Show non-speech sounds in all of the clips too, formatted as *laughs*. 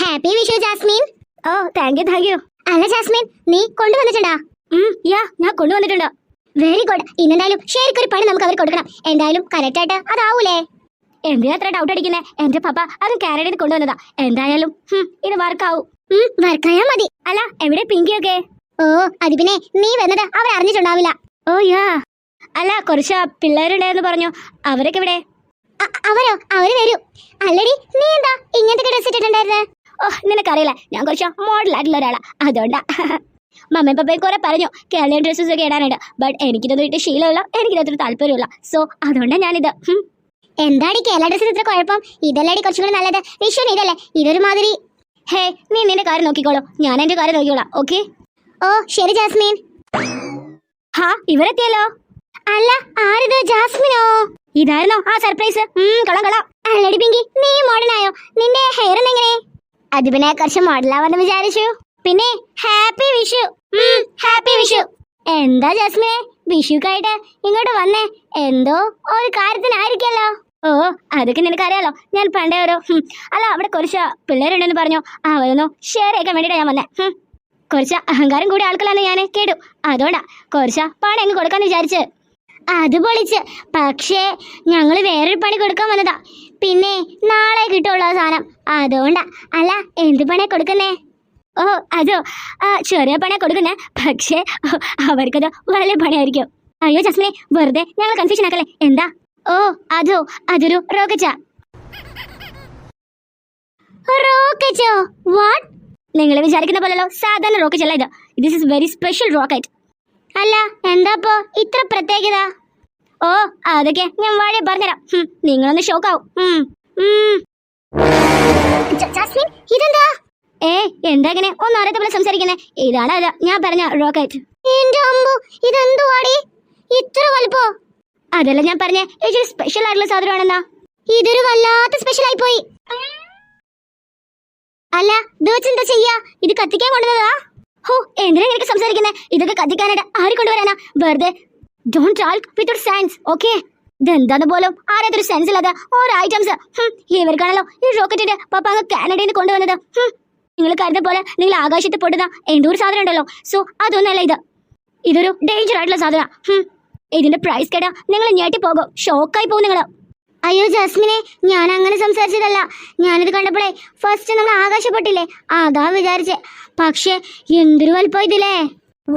Happy Vishu Jasmine. Oh thank you thank you അല്ല Jasmine നീ കൊണ്ടുവന്നിട്ടുണ്ടാ? യാ ഞാൻ കൊണ്ടുവന്നിട്ടുണ്ട്. വെരി ഗുഡ് ഇന്നെന്തായാലും ശരിക്കൊരു പണി നമുക്ക് അവർ കൊടുക്കണം. എന്തായാലും കറക്റ്റ് ആയിട്ട് അതാവൂലേ? എന്തിനാ അത്ര ഡൗട്ട് അടിക്കുന്നേ? എന്റെ പപ്പ അത് കാനഡയിൽ കൊണ്ടുവന്നതാ. എന്തായാലും ഇത് വർക്കാവും വർക്കായാ മതി. അല്ല എവിടെ പിങ്കിയൊക്കെ? ഓ അത് പിന്നെ നീ വന്നത് അവർ അറിഞ്ഞിട്ടുണ്ടാവില്ല. ഓ യാ. അല്ല കുറച്ച് പിള്ളേരുണ്ടായിരുന്നു പറഞ്ഞു. അവരൊക്കെ ഇവിടെ അവരോ? അവർ വരൂ. അല്ലടി നീ എന്താ ഇങ്ങനത്തെ ഡ്രസ് ഇട്ടിട്ടുണ്ടായിരുന്നേ? ഓ നിനക്കറിയില്ല. ഞാൻ കുറച്ച് മോഡലായിട്ടുള്ള ഒരാളാ. അതുകൊണ്ടാ. മമ്മയും പപ്പയും കുറെ പറഞ്ഞു കേരളീയ ഡ്രസ്സസ് ഒക്കെ ഇടാനുണ്ട്. ബട്ട് എനിക്കിതൊന്നും ഇട്ട് ശീലമില്ല. എനിക്കിതൊരു താല്പര്യമില്ല സോ അതുകൊണ്ടാണ് ഞാനിത്. എന്താടി കേരള ഡ്രസ്സിന് ഇത്ര കുഴപ്പം? ഇതല്ലടി കുറച്ചും കൂടി നല്ലത്. വിഷയം ഇതല്ലേ? ഇതൊരു മാതിരി ഹേ നീ നിന്റെ കാര്യം നോക്കിക്കോളൂ. ഞാൻ എന്റെ കാര്യം നോക്കിക്കോളാം ഓക്കെ? ഓ ശരി ജാസ്മിൻ. ഹാ ഇവരെത്തിയല്ലോ? അല്ല ആരിത്? ജാസ്മിനോ? ഇതായിരുന്നോ? ആ സർപ്രൈസ് കളം കളം അല്ലടി പിങ്കി നീ മോഡേൺ ആയോ? നിന്റെ ഹെയർ എങ്ങനെ അത് പിന്നെ കുറച്ച് മോഡലാവാന്ന് വിചാരിച്ചു. പിന്നെ ഹാപ്പി വിഷു. ഹാപ്പി വിഷു. എന്താ ജസ്മിനെ? വിഷുക്കായിട്ട് ഇങ്ങോട്ട് വന്നേ. എന്തോ ഒരു കാര്യത്തിനായിരിക്കല്ലോ. ഓ അതൊക്കെ നിനക്കറിയാലോ. ഞാൻ പണ്ടേ ഒരു അല്ല അവിടെ കുറച്ച് പിള്ളേരുണ്ടെന്ന് പറഞ്ഞു. അവരൊന്നു ഷെയർ ചെയ്യാൻ വേണ്ടിയിട്ടാ ഞാൻ വന്നേ. കുറച്ച് അഹങ്കാരം കൂടി ആൾക്കാരാണ് ഞാൻ കേട്ടു. അതുകൊണ്ടാ കുറച്ച് പണം അങ്ങ് കൊടുക്കാന്ന് വിചാരിച്ച്. അത് പൊളിച്ച്. പക്ഷേ ഞങ്ങൾ വേറൊരു പണി കൊടുക്കാൻ വന്നതാ. പിന്നെ നാളെ കിട്ടുള്ള സാധനം. അതുകൊണ്ടാ. അല്ല എന്ത് പണിയാ കൊടുക്കുന്നേ? ഓ അതോ ചെറിയ പണിയാ കൊടുക്കുന്നേ. പക്ഷേ അവർക്കത് വലിയ പണിയായിരിക്കും. അയ്യോ ജസ്മിനെ വെറുതെ ഞങ്ങൾ കൺഫ്യൂഷൻ ആക്കല്ലേ? എന്താ? ഓ അതോ അതൊരു റോക്കറ്റാ റോക്കറ്റോ വാട്ട് നിങ്ങൾ വിചാരിക്കുന്ന പോലല്ലോ സാധാരണ റോക്കറ്റ് അല്ല ഇത്. This is very special rocket അല്ല എന്താപ്പോ? ഇത്ര പ്രത്യേകത? ഓ അതൊക്കെ ഞാൻ വഴി പറഞ്ഞുതരാം. നിങ്ങളൊന്ന് ഷോക്കാവും ഇതെന്താ? ഏ എന്താ ഇങ്ങനെ? ഒന്നും അറിയാത്ത പോലെ സംസാരിക്കുന്നേ? ഇതാണ് അത്. ഞാൻ പറഞ്ഞ റോക്കറ്റ് എന്റെ അമ്പു ഇതെന്തുവാടി? ഇത്ര വലുപ്പോ? അതല്ല ഞാൻ പറഞ്ഞേ ഇതൊരു സ്പെഷ്യൽ ആയിട്ടുള്ള സാധനമാണെന്നാ. ഇതൊരു വല്ലാത്ത സ്പെഷ്യൽ ആയി പോയി അല്ല ഇത് ചെയ്യാ? ഇത് കത്തിക്കാൻ കൊണ്ടുവന്നതാ? ഹോ എന്തിനാ എനിക്ക് സംസാരിക്കുന്നേ? ഇതൊക്കെ കത്തിക്കാനായിട്ട് ആര് കൊണ്ടുവരാനാ? വെറുതെ don't talk without science okay ഇതെന്താന്ന് പോലും ആരാത്തൊരു സെൻസ് ഇല്ലാതെ ഓരോ ഐറ്റംസ് ഇവർക്കാണല്ലോ ഈ റോക്കറ്റിന്റെ പാപ്പ അങ്ങ് കാനഡയിൽ നിന്ന് കൊണ്ടുവന്നത്. നിങ്ങൾ കരുത പോലെ നിങ്ങൾ ആകാശത്ത് പൊട്ടുന്ന എന്തോ ഒരു സാധനം ഉണ്ടല്ലോ. സോ അതൊന്നല്ല ഇത്. ഇതൊരു ഡേഞ്ചർ ആയിട്ടുള്ള സാധന. ഇതിന്റെ പ്രൈസ് കേട്ടാ നിങ്ങൾ ഞെട്ടിപ്പോകും ഷോക്കായി പോകും നിങ്ങൾ അയ്യോ ജസ്മിനെ ഞാൻ അങ്ങനെ സംസാരിച്ചതല്ല. ഞാനിത് കണ്ടപ്പോഴേ ഫസ്റ്റ് നമ്മൾ ആകാശപ്പെട്ടില്ലേ അതാ വിചാരിച്ചേ. പക്ഷേ എന്തൊരു വലുപ്പം ഇതില്ലേ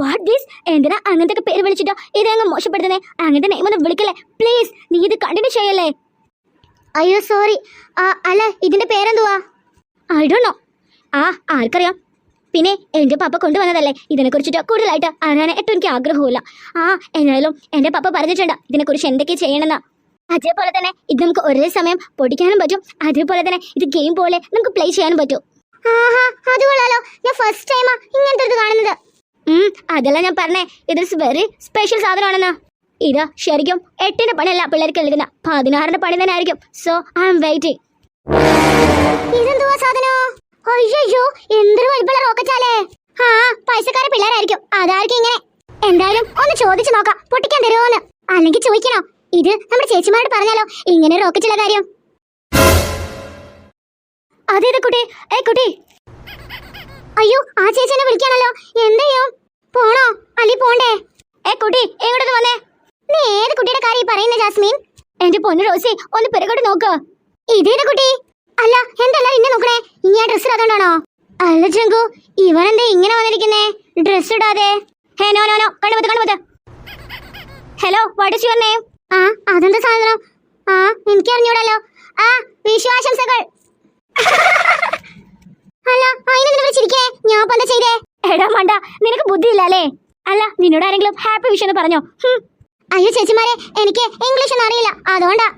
വാട്ട് ദിസ് എന്തിനാ അങ്ങനത്തെ പേര് വിളിച്ചിട്ടോ? ഇതങ്ങ് മോശപ്പെടുത്തുന്നേ. അങ്ങനത്തെ നെയിം ഒന്ന് വിളിക്കല്ലേ. പ്ലീസ് നീ ഇത് കണ്ടിന്യൂ ചെയ്യല്ലേ. അയ്യോ സോറി അല്ല ഇതിന്റെ പേരെന്തുവാ? നോ ആ ആർക്കറിയാം. പിന്നെ എന്റെ പപ്പ കൊണ്ടുവന്നതല്ലേ. ഇതിനെക്കുറിച്ചിട്ട് കൂടുതലായിട്ട് അറിയാൻ ഏറ്റവും എനിക്ക് ആഗ്രഹമില്ല ആ എന്നാലും എന്റെ പപ്പ പറഞ്ഞിട്ടുണ്ട് ഇതിനെക്കുറിച്ച് എന്തൊക്കെ ചെയ്യണമെന്ന്. അതേപോലെ തന്നെ ഇത് നമുക്ക് ഒരേ സമയം പൊടിക്കാനും പറ്റും. അതേപോലെ തന്നെ ഇത് ഗെയിം പോലെ നമുക്ക് പ്ലേ ചെയ്യാനും പറ്റും. ആഹാ അത് കൊള്ളാലോ. ഞാൻ ഫസ്റ്റ് ടൈമാ ഇങ്ങനത്തെ ഇത് കാണുന്നത്. അതല്ല ഞാൻ പറഞ്ഞേ. ഇത് വെരി സ്പെഷ്യൽ സാധനമാണെന്ന്. ഇത് ശരിക്കും എട്ടിന്റെ പണിയല്ല പിള്ളേർക്ക് എഴുതുന്ന പതിനാറിന്റെ പണി തന്നെ ആയിരിക്കും. സോ ഐ എം വെയിറ്റിംഗ് ഇതെന്തുവാ സാധനോ? അയ്യോ എന്തൊരു വലുപ്പമുള്ള റോക്കറ്റാലേ ആ പൈസക്കാരെ പിള്ളേരായിരിക്കും. അതായിരിക്കും ഇങ്ങനെ. എന്തായാലും ഒന്ന് ചോദിച്ചു നോക്കാം. പൊട്ടിക്കാൻ തരുമോന്ന് അല്ലെങ്കിൽ ചോദിക്കണോ? ഇത് നമ്മുടെ ചേച്ചിമാരോട് പറഞ്ഞാലോ? ഇങ്ങനെ റോക്കറ്റുള്ള കാര്യം. അതെ കുട്ടി. ഏ കുട്ടി. അയ്യോ ആ ചേച്ചിനെ വിളിക്കാണല്ലോ. എന്തെയ്യോ പോണോ? അല്ലി പോണ്ടേ? ഏ കുട്ടി എങ്ങോട്ട് വന്നേ നീ ഏത് കുട്ടിയുടെ കാര്യം പറയുന്നേ ജാസ്മീൻ? എന്റെ പൊന്നു റോസി ഒന്ന് പിറകോട്ട് നോക്ക്. ഇതേത് കുട്ടി? അല്ല എന്തല്ല ഇന്നെ നോക്കണേ? ഇനി ആ ഡ്രസ് ഇടാത്തോണ്ടാണോ? അല്ല ചങ്കു ഇവനെന്താ ഇങ്ങനെ വന്നിരിക്കുന്നേ? ഡ്രസ് ഇടാതെ. ഹേ നോ നോ നോ കണ്ടുമത്ത് കണ്ടുമത്ത് hello what is your name ആ അതെന്താ സാധനം? ആ എനിക്ക് അറിഞ്ഞൂടല്ലോ ആ വിശ്വാശംസകൾ. *laughs* അല്ല അതിനെന്തിനാ വിളിച്ചിരിക്കേ ഞാൻ ഇപ്പൊ എന്താ ചെയ്തേ? എടാ മണ്ട നിനക്ക് ബുദ്ധിയില്ല അല്ലേ? അല്ല നിന്നോട് ആരെങ്കിലും ഹാപ്പി വിഷ് എന്ന് പറഞ്ഞോ? അയ്യോ ചേച്ചിമാരെ എനിക്ക് ഇംഗ്ലീഷ് ഒന്നും അറിയില്ല. അതുകൊണ്ടാ.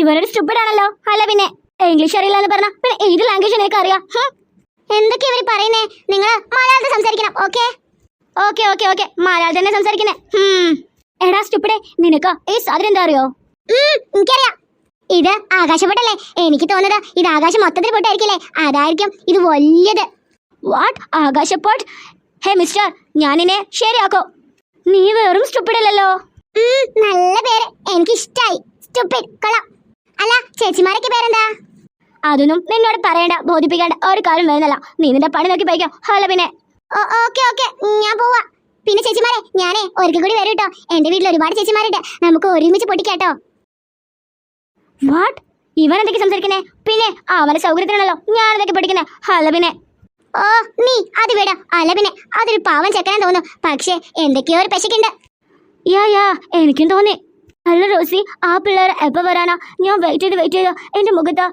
ഇവരൊരു സ്റ്റുപ്പിഡ് ആണല്ലോ. അല്ല പിന്നെ ഇംഗ്ലീഷ് അറിയില്ല എന്ന് പറഞ്ഞ പിന്നെ ഏത് ലാംഗ്വേജ് നിനക്ക് അറിയാം? എന്തൊക്കെ ഇവർ പറയുന്നേ? നിങ്ങൾ മലയാളത്തിൽ സംസാരിക്കണം ഓക്കെ ഓക്കെ ഓക്കെ ഓക്കെ മലയാളത്തിൽ തന്നെ സംസാരിക്കുന്നേ എടാ സ്റ്റുപ്പിടെ നിനക്ക്? ഈ സാധനം എന്താ അറിയോ? എനിക്കറിയാം. ഇത് ആകാശപ്പെട്ടല്ലേ എനിക്ക് തോന്നുന്നത് ഇത് ആകാശം മൊത്തത്തിൽ പൊട്ടായിരിക്കില്ലേ? അതായിരിക്കും ഇത് വലിയത്. വാട്ട് ആകാശപ്പോട്ട്? ഹേ മിസ്റ്റർ ഞാനിനെ ശരിയാക്കോ? നീ വെറും സ്റ്റുപ്പിഡ് അല്ലല്ലോ. നല്ല പേര്. എനിക്ക് ഇഷ്ടായി സ്റ്റുപ്പിഡ് അല്ല ചേച്ചിമാരൊക്കെ പേരെന്താ? അതൊന്നും നിന്നോട് പറയണ്ട. ബോധിപ്പിക്കേണ്ട ഒരു കാര്യം വരുന്നില്ല. നീ നിന്റെ പണി നോക്കി പോയിക്കോ ഹലോ പിന്നെ. Okay okay. ഞാൻ പോവാ. പിന്നെ ചേച്ചിമാരെ ഞാനേ ഒരിക്കൽ കൂടി വരും കേട്ടോ എന്റെ വീട്ടിൽ ഒരുപാട് ചേച്ചിമാരുണ്ട്. നമുക്ക് ഒരുമിച്ച് പൊട്ടിക്കാട്ടോ. വാട്ട് ഇവൻ എന്തൊക്കെ സംസാരിക്കുന്നേ? പിന്നെ അവന്റെ സൗകര്യത്തിനാണല്ലോ ഞാൻ എന്തൊക്കെ പഠിക്കുന്നേ. ഹലവിനെ ഓ നീ. അത് വിട. അലബിനെ അതൊരു പാവൻ ചെക്കനെ തോന്നുന്നു. പക്ഷേ എന്തൊക്കെയോ ഒരു പശക്കുണ്ട്. യാ യാ. എനിക്കും തോന്നി. അല്ല റോസി ആ പിള്ളേർ എപ്പോൾ വരാനാ? ഞാൻ വെയിറ്റ് ചെയ്ത് വെയിറ്റ് ചെയ്തോ. എന്റെ മുഖത്ത്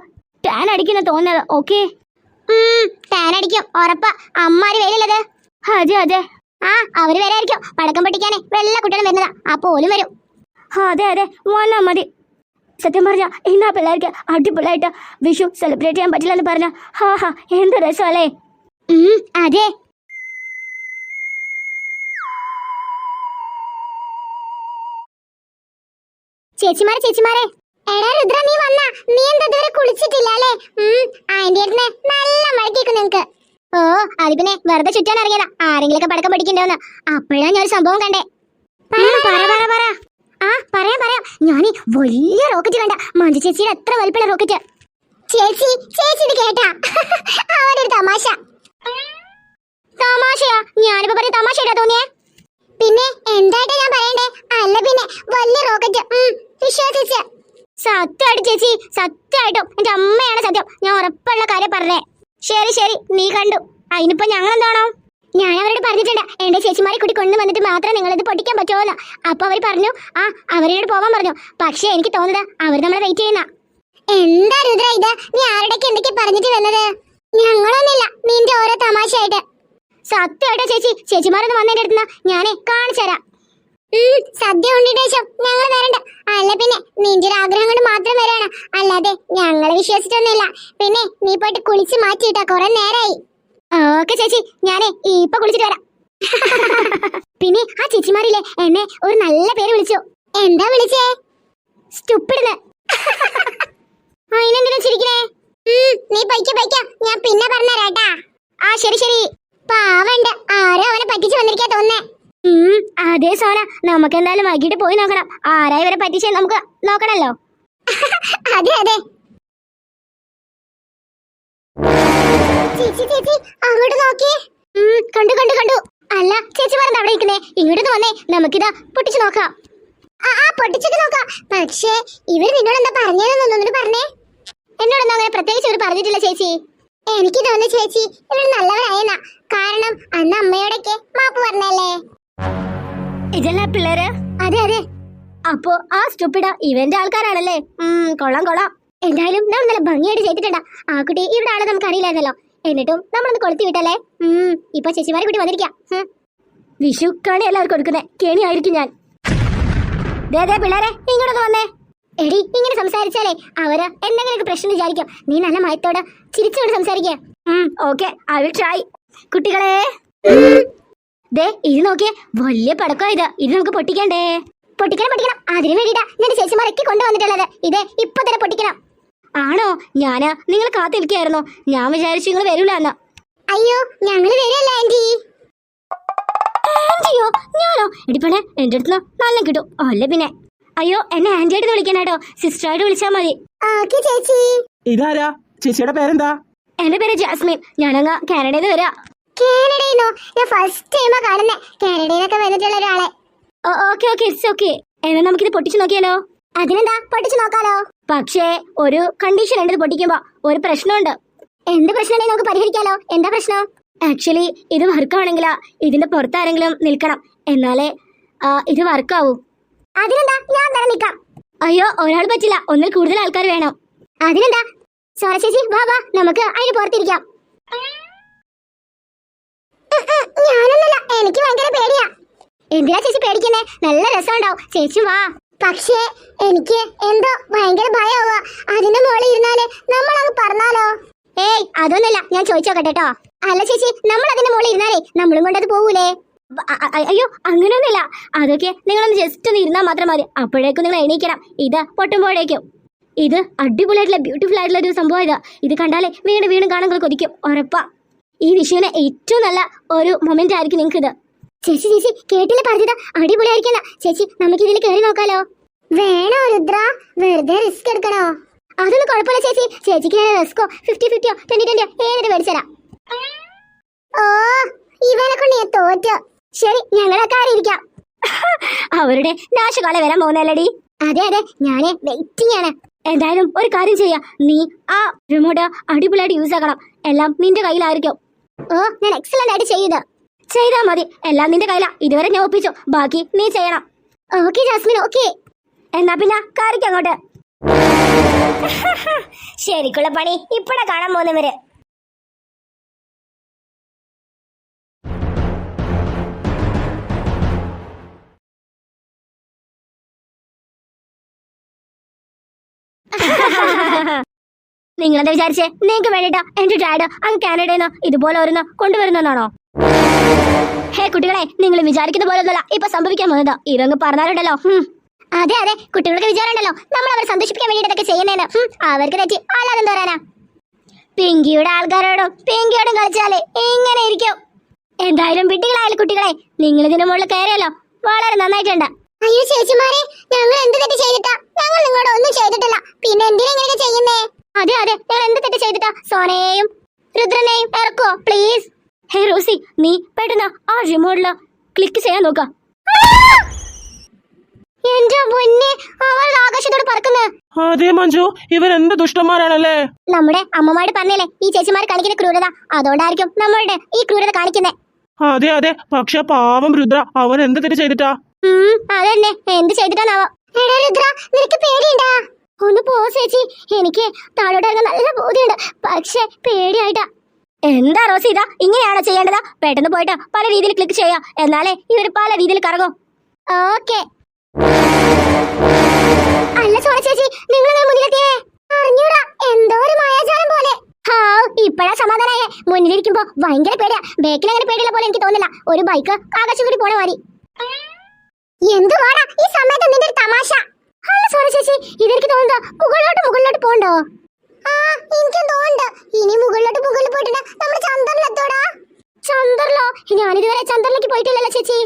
ടാൻ അടിക്കുന്ന തോന്നുന്നത് ഓക്കെ ടാൻ അടിക്കും. ഉറപ്പാ. അമ്മാര് വരില്ലത് അതെ അതെ ആ അവർ വരായിരിക്കും. പടക്കം പൊട്ടിക്കാനേ. വെള്ള കുട്ടികളും വരുന്നതാ. ആ പോലും വരും. അതെ അതെ. വന്നാ മതി. സത്യം പറഞ്ഞ ഇന്ന് ആ പിള്ളേർക്ക് അടിപൊളിയായിട്ട് വിഷു സെലിബ്രേറ്റ് ചെയ്യാൻ പറ്റില്ല എന്ന് പറഞ്ഞ ഹാ ഹാ എന്ത് രസമല്ലേ? അതെ. ചേച്ചിമാരെ ചേച്ചിമാരെ. എടാ രുദ്ര നീ വന്ന. നീ എന്താ ഇതുവരെ കുളിച്ചിട്ടില്ല അല്ലേ? ആന്റി നല്ല മഴക്കേക്കും നിങ്ങക്ക്. ഓ അത് പിന്നെ വെറുതെ ചുറ്റാൻ ഇറങ്ങിയതാ. ആരെങ്കിലൊക്കെ പടക്കം പഠിക്കണ്ടോന്ന് അപ്പോഴാണ് ഞാൻ ഒരു സംഭവം കണ്ടേ. പറ പറ പറ. ആ പറയാം പറയാം. ഞാൻ വലിയ റോക്കറ്റ് കണ്ട. മഞ്ജു ചേച്ചിയുടെ എത്ര വലിപ്പുള്ള റോക്കറ്റ് ചേച്ചി ചേച്ചി ഇത് കേട്ടാ. *laughs* അവരുടെ ഒരു തമാശ. തമാശയാ? ഞാനിപ്പോ പറഞ്ഞ തമാശ ഇടാ തോന്നിയേ? പിന്നെ എന്തായിട്ടാ ഞാൻ പറയണ്ടേ? അല്ല പിന്നെ വലിയ റോക്കറ്റ് വിശ്വസിച്ച്. സത്യമായിട്ട് ചേച്ചി സത്യമായിട്ടും എന്റെ അമ്മയാണ് സത്യം. ഞാൻ ഉറപ്പുള്ള കാര്യം പറഞ്ഞേ. ശരി ശരി. നീ കണ്ടു. അതിനിപ്പോ ഞങ്ങൾ എന്താണോ ഞാൻ അവരോട് പറഞ്ഞിട്ടുണ്ട് എന്റെ ചേച്ചിമാരെ കൂടി കൊണ്ടുവന്നിട്ട് മാത്രമേ നിങ്ങൾ ഇത് പൊട്ടിക്കാൻ പറ്റുമോ അപ്പൊ അവർ പറഞ്ഞു ആ അവരോട് പോവാൻ പറഞ്ഞു. പക്ഷേ എനിക്ക് തോന്നുന്നത് അവർ നമ്മളെ വെയിറ്റ് ചെയ്യുന്ന. എന്താ രുദ്ര ഇത്? നീ ആരുടെയൊക്കെ എന്തൊക്കെ പറഞ്ഞിട്ട് വന്നത്? ഞങ്ങളൊന്നുമില്ല നിന്റെ ഓരോ തമാശയായിട്ട്. സത്യമായിട്ടോ ചേച്ചി? ചേച്ചിമാരൊന്ന് വന്നതിന്റെ അടുത്ത് ഞാനേ കാണിച്ചു തരാം. സദ്യ ഉണ്ടിട്ട് ശേഷം ഞങ്ങൾ വരണ്ട. അല്ല പിന്നെ നിന്റെ ഒരു ആഗ്രഹം കൊണ്ട് മാത്രം വരാണ്. അല്ലാതെ ഞങ്ങളെ വിശ്വസിച്ചൊന്നുമില്ല. പിന്നെ നീ പോയിട്ട് കുളിച്ച് മാറ്റിയിട്ടാ കുറെ നേരായി. ഓക്കെ ചേച്ചി. ഞാനേ ഇപ്പൊ കുളിച്ചിട്ട് വരാം. പിന്നെ ആ ചേച്ചിമാരില്ലേ എന്നെ ഒരു നല്ല പേര് വിളിച്ചു. എന്താ വിളിച്ചേ? സ്റ്റുപ്പിടുന്ന്. അതിനെന്തിനാ ചിരിക്കണേ? നീ പൈക്ക പൈക്ക ഞാൻ പിന്നെ പറഞ്ഞുതരാട്ടാ ആ ശരി ശരി. പാവണ്ട്. ആരോ അവനെ പറ്റിച്ചു വന്നിരിക്കാ തോന്നേ അതെ സോന നമുക്ക് എന്തായാലും വൈകിട്ട് പോയി നോക്കണം. ആരായി വരെ പറ്റിച്ചേ നമുക്ക് നോക്കണല്ലോ. അതെ അതെ. ചേച്ചി ചേച്ചി അങ്ങോട്ട് നോക്കിയേ കണ്ടു കണ്ടു കണ്ടു. അല്ല ചേച്ചി പറഞ്ഞ അവിടെ ഇരിക്കുന്നേ. ഇങ്ങോട്ട് വന്നേ. നമുക്കിതാ പൊട്ടിച്ചു നോക്കാം. ആ പൊട്ടിച്ചിട്ട് നോക്കാം. പക്ഷേ ഇവർ നിന്നോട് എന്താ പറഞ്ഞതെന്നൊന്നും പറഞ്ഞേ. എന്നോടൊന്നും അങ്ങനെ പ്രത്യേകിച്ച് ഇവർ പറഞ്ഞിട്ടില്ല ചേച്ചി. എനിക്ക് തോന്നുന്നു ചേച്ചി ഇവർ നല്ലവരായെന്നാ. കാരണം അന്ന് അമ്മയോടൊക്കെ മാപ്പ് പറഞ്ഞല്ലേ. ഇതല്ല പിള്ളേര്? അതെ അതെ. അപ്പോ ആ സ്റ്റുപ്പിട ഇവന്റെ ആൾക്കാരാണല്ലേ? കൊള്ളാം കൊള്ളാം. എന്തായാലും നമ്മൾ നല്ല ഭംഗിയായിട്ട് ചെയ്തിട്ടുണ്ട്. ആ കുട്ടി ഇവിടെ ആളെ നമുക്ക് അറിയില്ലായിരുന്നല്ലോ എന്നിട്ടും നമ്മളൊന്ന് കൊളുത്തി വിട്ടല്ലേ? ഉം, ഇപ്പൊ ചേച്ചിമാരെ കൂടി വന്നിരിക്കാം. ഉം. വിഷു കണി എല്ലാവർക്കും കൊടുക്കുന്നേ. കെണിയായിരിക്കും ഞാൻ. ദേ പിള്ളേരെ ഇങ്ങോട്ടൊന്ന് വന്നേ. എടി ഇങ്ങനെ സംസാരിച്ചാലേ അവർ എന്തെങ്കിലും പ്രശ്നം വിചാരിക്കും. നീ നല്ല മയത്തോട് ചിരിച്ചുകൊണ്ട് സംസാരിക്കുക ഓക്കെ ഐ വിൽ ട്രൈ. കുട്ടികളെ. ദേ ഇത് നോക്കിയേ വലിയ പടക്കം ഇത്. ഇത് നമുക്ക് പൊട്ടിക്കണ്ടേ? പൊട്ടിക്കണം പൊട്ടിക്കണം. അതിനു വേണ്ടിട്ടാ ഞാൻ ചേച്ചിമാരൊക്കെ കൊണ്ടുവന്നിട്ടുള്ളത്. ഇത് ഇപ്പൊ തന്നെ പൊട്ടിക്കണം. ആണോ? ഞാനാ. നിങ്ങൾ കാത്തിരിക്കായിരുന്നു? ഞാൻ വിചാരിച്ചു നിങ്ങൾ വരൂല എന്ന്. അയ്യോ ഞങ്ങൾ വരില്ല ആന്റി. ആന്റിയോ? ഞാനോ? എടിപ്പണേ എന്റെ അടുത്ത് നല്ല കിട്ടും. അല്ല പിന്നെ. അയ്യോ എന്നെ ആന്റി ആയിട്ട് വിളിക്കാനാട്ടോ സിസ്റ്റർ ആയിട്ട് വിളിച്ചാൽ മതി. ഓക്കെ ചേച്ചി. ഇതാരാ? ചേച്ചിയുടെ പേരെന്താ? എന്റെ പേര് ജാസ്മിൻ. ഞാനങ്ങ കാനഡയിൽ നിന്ന് വരാം. കാനഡയിലോ ഞാൻ ഫസ്റ്റ് ടൈമാ കാണുന്നേ. കാനഡയിലൊക്കെ വന്നിട്ടുള്ള ഒരാളെ. Okay okay. ഇറ്റ്സ് ഓക്കെ എന്നാ നമുക്കിത് പൊട്ടിച്ചു നോക്കിയാലോ? അതിനെന്താ? പൊട്ടിച്ചു നോക്കാലോ. പക്ഷേ ഒരു കണ്ടീഷൻ ഉണ്ട് ഇത് പൊട്ടിക്കുമ്പോ. ഒരു പ്രശ്നമുണ്ട്. എന്ത് പ്രശ്നം നമുക്ക് പരിഹരിക്കാലോ. എന്താ പ്രശ്നം? ആക്ച്വലി ഇത് വർക്കാണെങ്കിലോ ഇതിന്റെ പുറത്താരെങ്കിലും നിൽക്കണം. എന്നാലേ ഇത് വർക്കാവൂ അതിനെന്താ? ഞാൻ തന്നെ നിൽക്കാം. അയ്യോ ഒരാൾ പറ്റില്ല. ഒന്നിൽ കൂടുതൽ ആൾക്കാർ വേണം. അതിനെന്താ? സോറ ചേച്ചി. വാ വാ. നമുക്ക് അതിന് പുറത്തിരിക്കാം. ഞാനൊന്നുമില്ല. എനിക്ക് ഭയങ്കര പേടിയാ. എന്തിനാ ചേച്ചി പേടിക്കുന്നേ? നല്ല രസമുണ്ടാവും. ചേച്ചി വാ. പക്ഷേ എനിക്ക് എന്തോ ഭയങ്കര ഭയമാവുക അതിന്റെ മുകളിൽ ഇരുന്നാൽ നമ്മൾ പറഞ്ഞാലോ ഏയ് അതൊന്നുമില്ല. ഞാൻ ചോദിച്ചോക്കട്ടെ കേട്ടോ അല്ല ചേച്ചി നമ്മൾ അതിന്റെ മുകളിൽ ഇരുന്നാലേ നമ്മളും കൊണ്ടത് പോകൂലേ അയ്യോ അങ്ങനെയൊന്നുമില്ല അതൊക്കെ നിങ്ങളൊന്ന് ജസ്റ്റ് ഒന്ന് ഇരുന്നാൽ മാത്രം മതി. അപ്പോഴേക്കും നിങ്ങൾ എണീക്കണം. ഇത് പൊട്ടുമ്പോഴേക്കും. ഇത് അടിപൊളിയായിട്ടുള്ള ബ്യൂട്ടിഫുൾ ആയിട്ടുള്ള ഒരു സംഭവം ഇതാ. ഇത് കണ്ടാലേ വീണ്ടും വീണ്ടും കാണാൻ കൊതിക്കും. ഉറപ്പാ. ഈ വിഷുവിന് ഏറ്റവും നല്ല ഒരു മൊമെന്റ് ആയിരിക്കും നിങ്ങൾക്കിത്. ചേച്ചി ചേച്ചി കേട്ടില്ല പറഞ്ഞത്? അടിപൊളിയായിരിക്കല്ല. ചേച്ചി നമുക്ക് ഇതിൽ കയറി നോക്കാലോ. വേണോ രുദ്ര? വെറുതെ റിസ്ക് എടുക്കണോ? അതൊന്നും കുഴപ്പമില്ല ചേച്ചി. ചേച്ചിക്ക് ഞാൻ റെസ്കോ ഫിഫ്റ്റി ഫിഫ്റ്റിയോ ട്വന്റി ട്വന്റിയോ ഏതൊരു മേടിച്ചുതരാം ഓ ഇവനെ കൊണ്ട് ഞാൻ തോറ്റു. ശരി ഞങ്ങളൊക്കെ ആയിരിക്കാം അവരുടെ നാശകാല വരാൻ പോകുന്നല്ലടി അതെ അതെ ഞാൻ വെയിറ്റിംഗ് ആണ്. എന്തായാലും ഒരു കാര്യം ചെയ്യാം. നീ ആ റിമോട്ട് അടിപൊളിയായിട്ട് യൂസ് ആക്കണം. എല്ലാം നിന്റെ കയ്യിലായിരിക്കും. ഓ ഞാൻ എക്സലന്റ് ആയിട്ട് ചെയ്തു മതി. എല്ലാം നിന്റെ കയ്യിലാ. ഇതുവരെ ഞാൻ ഒപ്പിച്ചു. ബാക്കി നീ ചെയ്യണം. Okay Jasmine okay. എന്നാ പിന്നെ കാറിക്ക് അങ്ങോട്ട്. *laughs* ശരിക്കുള്ള പണി ഇപ്പഴാ കാണാൻ പോകുന്നവര്. *laughs* നിങ്ങളെന്താ വിചാരിച്ചേ? നിങ്ങൾക്ക് വേണ്ടിട്ടോ എന്റെ ഡാഡ് അങ്ങ് കാനഡയിൽ നിന്ന് ഇതുപോലെ ഓരോന്ന് കൊണ്ടുവരുന്നതാണോ ഹേ കുട്ടികളെ നിങ്ങൾ വിചാരിക്കുന്ന പോലെ ഒന്നല്ല ഇപ്പൊ സംഭവിക്കാൻ പോകുന്നത്. ഇവങ്ങ് പറഞ്ഞാലുണ്ടല്ലോ. അതെ അതെ. കുട്ടികൾക്ക് വിചാരമുണ്ടല്ലോ. നമ്മൾ അവരെ സന്തോഷിപ്പിക്കാൻ വേണ്ടിയിട്ടൊക്കെ ചെയ്യുന്നതെന്ന്. അവർക്ക് തെറ്റി അല്ലാതെ പറയാനാ. പിങ്കിയുടെ ആൾക്കാരോടും പിങ്കിയോടും കളിച്ചാൽ ഇങ്ങനെ ഇരിക്കും. എന്തായാലും വിട്ടികളായാലും കുട്ടികളെ നിങ്ങൾ ഇതിനു മുകളിൽ കയറിയല്ലോ. വളരെ നന്നായിട്ടുണ്ട്. അയ്യോ ചേച്ചിമാരെ ഞങ്ങൾ എന്ത് തെറ്റ് ചെയ്തിട്ടാ? ഞങ്ങൾ നിങ്ങളോട് ഒന്നും ചെയ്തിട്ടില്ല. പിന്നെ എന്തിനാ ഇങ്ങനെയൊക്കെ ചെയ്യുന്നേ? അതെ അതെ. ഞങ്ങൾ എന്ത് തെറ്റ് ചെയ്തിട്ടാ? സോനയെയും രുദ്രനെയും ഇറക്കുവോ? പ്ലീസ് ഹേ റോസി നീ പെട്ടെന്ന് ആ റിമോട്ടിൽ ക്ലിക്ക് ചെയ്യാൻ നോക്ക. എന്റെ പൊന്നെ അവൾ ആകാശത്തോട് പറക്കുന്നത് അതെ മഞ്ജു. ഇവരെന്ത് ദുഷ്ടന്മാരാണല്ലേ? നമ്മുടെ അമ്മമാര് പറഞ്ഞല്ലേ ഈ ചേച്ചിമാർ കാണിക്കുന്ന ക്രൂരത? അതുകൊണ്ടായിരിക്കും നമ്മളുടെ ഈ ക്രൂരത കാണിക്കുന്നത് അതെ അതെ. പക്ഷെ പാവം രുദ്ര അവൻ എന്ത് തെറ്റ് ചെയ്തിട്ടാ? അതെന്നെ. എന്ത് ചെയ്തിട്ടാണാവോ രുദ്ര നിനക്ക് പേടിയുണ്ടാ? ഒന്ന് പോ ചേച്ചി. എനിക്ക് താഴോട്ട് ഇറങ്ങാൻ നല്ല ബോധ്യമുണ്ട്. പക്ഷെ പേടിയായിട്ടാ. എന്താ റോസി ഇതാ? ഇങ്ങനെയാണോ ചെയ്യേണ്ടത്? പെട്ടെന്ന് പോയിട്ട് പല രീതിയിൽ ക്ലിക്ക് ചെയ്യാം. എന്നാലേ ഇവർ പല രീതിയിൽ കറങ്ങും. ഓക്കെ. അല്ല സോന ചേച്ചി നിങ്ങൾ മുന്നിലെത്തിയേ? അറിഞ്ഞൂടാ. എന്തോ ഒരു മായാജാലം പോലെ. ഹാവ് ഇപ്പഴാ സമാധാനായേ. മുന്നിലിരിക്കുമ്പോ ഭയങ്കര പേടിയാ. ബേക്കിൽ അങ്ങനെ പേടിയുള്ള പോലെ എനിക്ക് തോന്നില്ല ഒരു ബൈക്ക് ആകാശം കൂടി പോണ മാതിരി. എന്തുവാടാ? ഈ സമയത്ത് നിന്റെ ഒരു തമാശ അല്ല സോന ചേച്ചി ഇതെനിക്ക് തോന്നുന്നത് മുകളിലോട്ട് മുകളിലോട്ട് പോണ്ടോ? ആ എനിക്കും തോന്നുന്നുണ്ട്. ഇനി മുകളിലോട്ട് മുകളിൽ പോയിട്ടുണ്ട് നമ്മുടെ ചന്ദ്രനെത്തോടാ ചന്ദ്രലോ ഞാനിതുവരെ ചന്ദ്രനിലേക്ക് പോയിട്ടില്ലല്ലോ ചേച്ചി.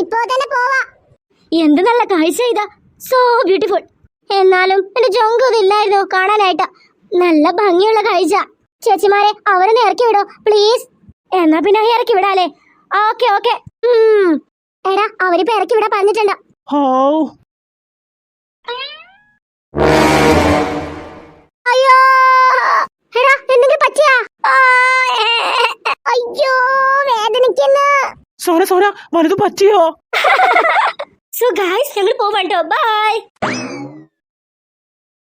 ഇപ്പോ തന്നെ പോവാ. എന്ത് നല്ല കാഴ്ച ഇതാ. സോ ബ്യൂട്ടിഫുൾ എന്നാലും എന്റെ ജോങ്ക് ഇതില്ലായിരുന്നു കാണാനായിട്ട്. നല്ല ഭംഗിയുള്ള കാഴ്ച. ചേച്ചിമാരെ അവരൊന്ന് ഇറക്കി വിടോ പ്ലീസ് എന്നാ പിന്നെ ഇറക്കി വിടാലേ ഓക്കെ ഓക്കെ എടാ അവരിപ്പോ ഇറക്കി വിടാൻ പറഞ്ഞിട്ടുണ്ട്. അയ്യോ. എടാ എന്തെങ്കിലും പറ്റിയാ? അയ്യോ വേദനിക്കുന്നു. സോന സോന വലുത് പറ്റിയോ? *laughs* സോ ഗായ്സ് ഞങ്ങൾ പോവാണ്ടോ ബൈ